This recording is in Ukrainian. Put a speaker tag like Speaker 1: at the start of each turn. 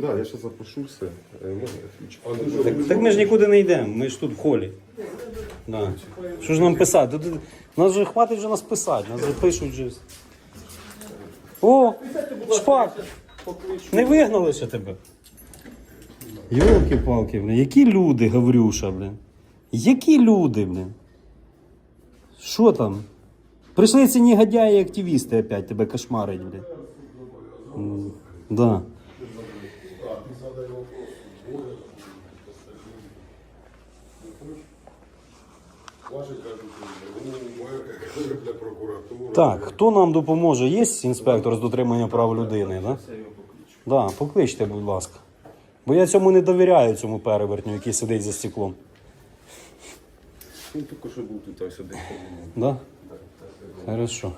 Speaker 1: Да, я зараз запишу все. Е, ключ?
Speaker 2: Так, так ми ж нікуди не йдемо, ми ж тут в холі. Да. Що ж нам писати? Тут, нас же хватить вже нас писати, нас же пишуть вже. О, шпак! Не вигнали ще тебе. Йолки-палки, блін. Які люди, Гаврюша, блін. Які люди, блін. Що там? Прийшли ці негодяї і активісти опять тебе кошмарить, блін. М, Да.
Speaker 1: Для прокуратури.
Speaker 2: Так, хто нам допоможе? Є інспектор з дотримання прав людини, да? Да, покличте, будь ласка. Бо я цьому не довіряю, цьому перевертню, який сидить за стеклом.
Speaker 1: Він тільки що був тут ось один.
Speaker 2: Да? Хорошо.